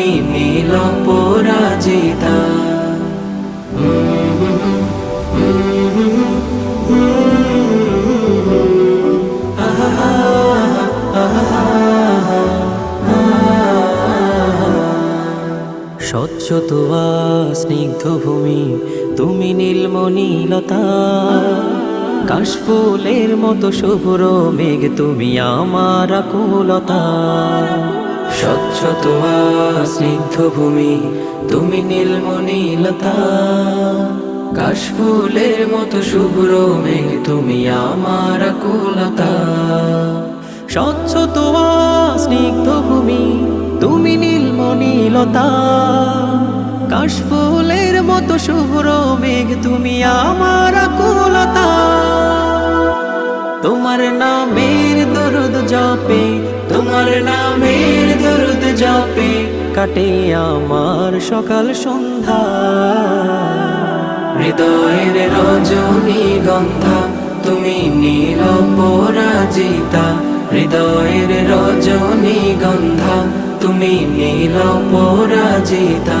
তুমি নীল পরাজিতা। স্বচ্ছ তোয়া স্নিগ্ধ ভূমি, তুমি নীলমণিলতা। কাশফুলের মতো শুভ্র মেঘ, তুমি আমার আকুলতা। স্বচ্ছ তোয়া স্নিগ্ধ ভূমি, তুমি নীলমণিলতা কাশফুলের মতো শুভ্র মেঘ, তুমি আমার কুলতা স্বচ্ছ তোয়া স্নিগ্ধ ভূমি, তুমি নীলমণিলতা কাশফুলের মতো শুভ্র মেঘ, তুমি আমার কুলতা তোমার নামের দরদ জপে তোমার নামের দরুদ জপে, কাটে আমার সকাল সন্ধ্যা। হৃদয়ের রজনী গন্ধা, তুমি নীল পরাজিতা। হৃদয়ের রজনী গন্ধা, তুমি নীল পরাজিতা।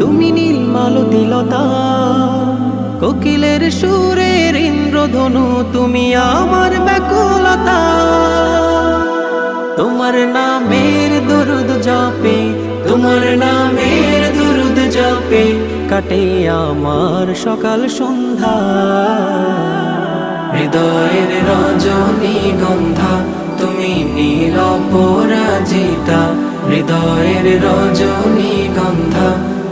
তুমি নীলমালতিলতা, কোকিলের সুরের ইন্দ্রধনু, তুমি আমার ব্যাকুলতা। তোমার নামের দরুদ জপে, তোমার নামের দরুদ জপে, কাটে আমার সকাল সন্ধ্যা। হৃদয়ের রজনী গন্ধা, তুমি নীল পরাজিতা হৃদয়ের রজনী গন্ধা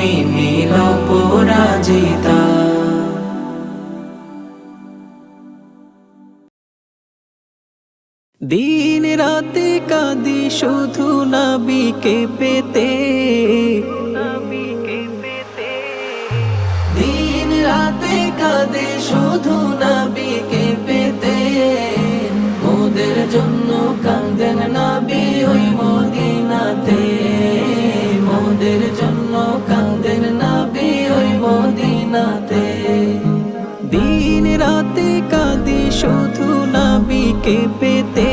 তুমি নীল পরাজিতা। দিন রাতে কাঁদি শুধু নবীকে পেতে। দিন রাতে কাঁদে শুধু নবীকে পেতে। মোদের জন্য কান্দেন নবী ওই মদিনাতে। মোদের মদিনাতে দিন রাতে কাঁদি শুধু নবীকে পেতে।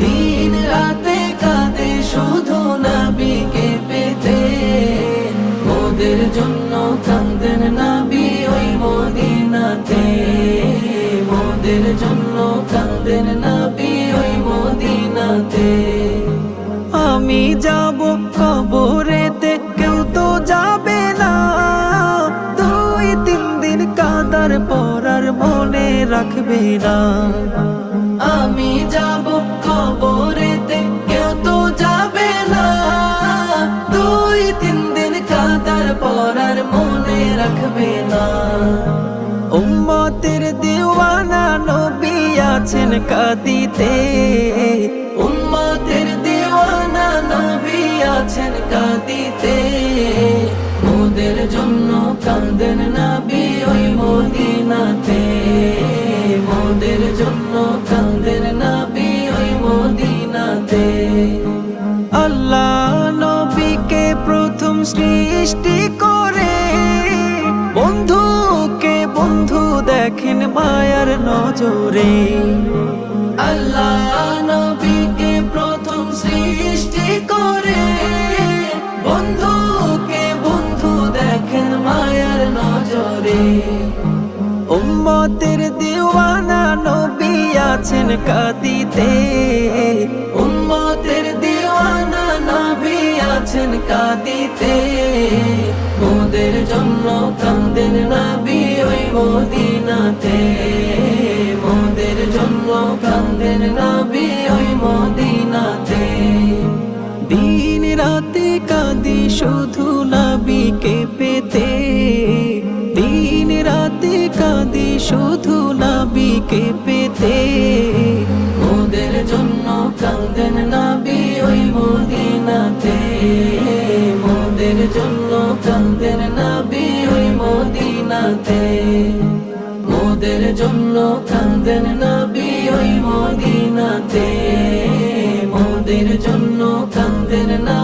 দিন রাতে কাঁদে শুধু নবীকে পেতে। ওদের জন্য কান্দেন নবী ওই মদিনাতে। মোদের জন্য কান্দেন নবী ওই মদিনাতে। আমি যাব কবরেতে রাখবে না। আমি যাব কবরেতে কেউ তো যাবে না। দুই তিন দিন কাদার পর আর মনে রাখবে না। উম্মতের দিওয়ানা নবী আছেন কাদিতে। উম্মতের দিওয়ানা নবী আছেন কাদিতে। জন্য কান্দেন নবী ওই মদিনাতে। মোদের জন্য কান্দেন নবী ওই মদিনাতে। আল্লাহ নবীকে প্রথম সৃষ্টি করে, বন্ধুকে বন্ধু দেখেন মায়ার নজরে। আল্লাহ নবীকে প্রথম সৃষ্টি করে, বন্ধুকে বন্ধু দেখেন মায়ার নজরে। উম্মতের দিওয়ানা আছেন কাদিতে। উম্মতের দিওয়ানা নবী আছেন কাঁদিতে। মোদের জন্য কান্দেন নবী ওই মদিনাতে। মোদের জন্য কান্দেন নবী ওই মদিনাতে। দিন রাতে কাঁদি শুধু নবীকে পেতে। দিন রাতে কাঁদি শুধু নবীকে পেতে। মোদের জন্য কান্দেন নবী ওই মদিনাতে। মোদের জন্য কান্দেন নবী ওই মদিনাতে। মোদের জন্য কান্দেন নবী ওই মদিনাতে। মোদের জন্য কান্দেন নবী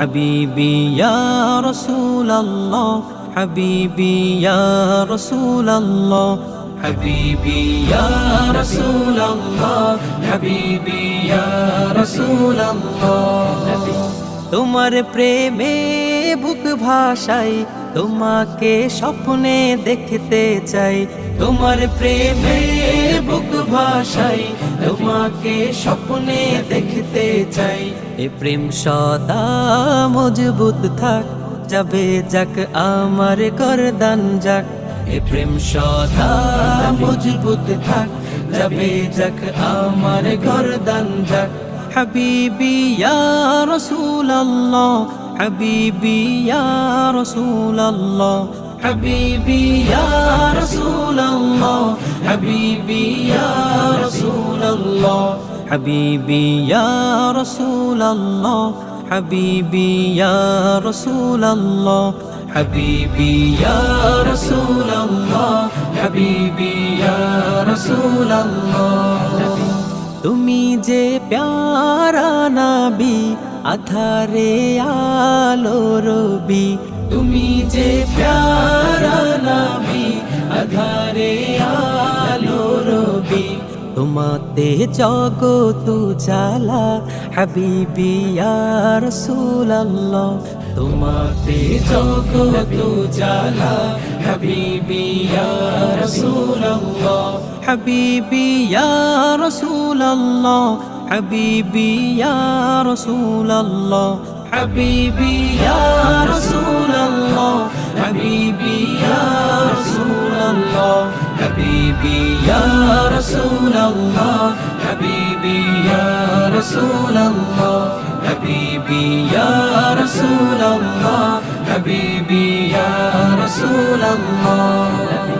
হাবিবি ইয়া রাসূলুল্লাহ হাবিবি ইয়া রাসূলুল্লাহ হাবিবি ইয়া হাবিবি তোমার প্রেমে বুক ভাষাই তোমাকে স্বপ্নে দেখতে চাই। তোমার প্রেমে বুক ভাষাই তোমাকে স্বপ্নে দেখতে চাই। এ প্রেম সদা মজবুত থাক যাবে যাক আমার গরদান যাক। এ প্রেম সদা মজবুত থাক যাবে যাক আমার গরদান যাক। হাবিবি ইয়া রাসূলুল্লাহ হাবিবি ইয়া রাসূলুল্লাহ। حبيبي يا رسول الله حبيبي يا رسول الله حبيبي يا رسول الله حبيبي يا رسول الله حبيبي يا رسول الله حبيبي يا رسول الله তুমি যে প্যারা নাবি আধারে আলো রবি তুমি যে প্যারা নাবি আধারে আলো রবি। তোমাতে জগত জালা হাবিবি ইয়া রাসূলুল্লাহ। তোমাতে জগত জালা হাবিবি ইয়া রাসূলুল্লাহ। হাবিবি ইয়া রাসূলুল্লাহ, হাবিবি حبیبی یا رسول اللہ، حبیبی یا رسول اللہ، حبیبی یا رسول اللہ، حبیبی یا رسول اللہ، حبیبی یا رسول اللہ، حبیبی یا رسول اللہ۔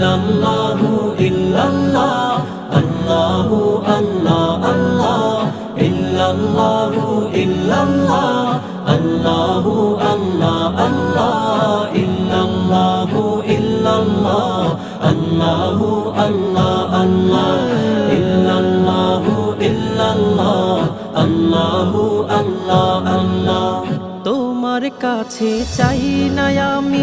ইল্লাল্লাহু ইল্লাল্লাহ, আল্লাহু আল্লাহ আল্লাহ, ইল্লাল্লাহু ইল্লাল্লাহ, আল্লাহু আল্লাহ আল্লাহ, ইল্লাল্লাহু ইল্লাল্লাহ, আল্লাহু আল্লাহ আল্লাহ, ইল্লাল্লাহু ইল্লাল্লাহ, আল্লাহু আল্লাহ আল্লাহ। তোমার কাছে চাই না আমি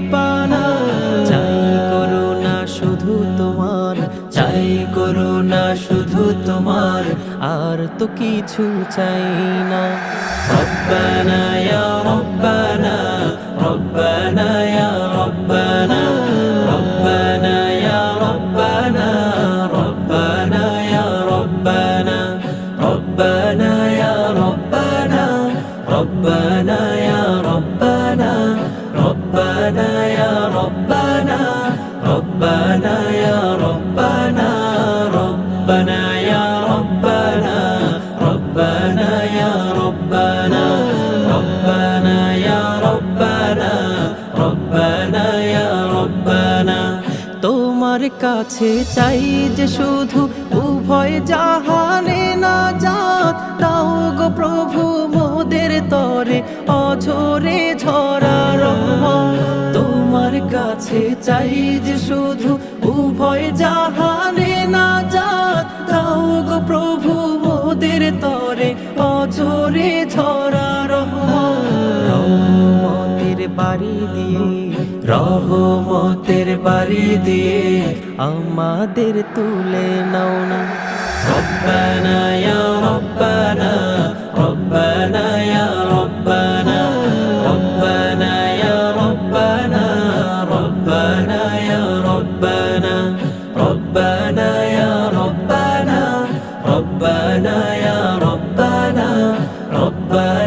তো কিছু চাই না। রব্বানা ইয়া রব্বানা রব্বানা ইয়া রব্বানা রব্বানা ইয়া রব্বানা রব্বানা রব্বানা রব্বানা রব্বানা রব্বানা কাছে চাই যে শুধু উভয় জাহানে না যাত দাও গো প্রভু মোদের তরে অঝরে ঝরা রহমত তোমার কাছে চাই যে শুধু উভয় জাহানে না যাত দাও গো প্রভু মোদের তরে অঝরে ঝরা রহমতের বাড়ি দিয়ে রহমতের বাড়ি দিয়ে আমাদের তুলে নাও না। রব্বানা, ইয়া রব্বানা রব্বানা, ইয়া রব্বানা রব্বানা, ইয়া রব্বানা রব্বানা, ইয়া রব্বানা রব্বানা, ইয়া রব্বানা রব্বানা, ইয়া রব্বানা রব্বানা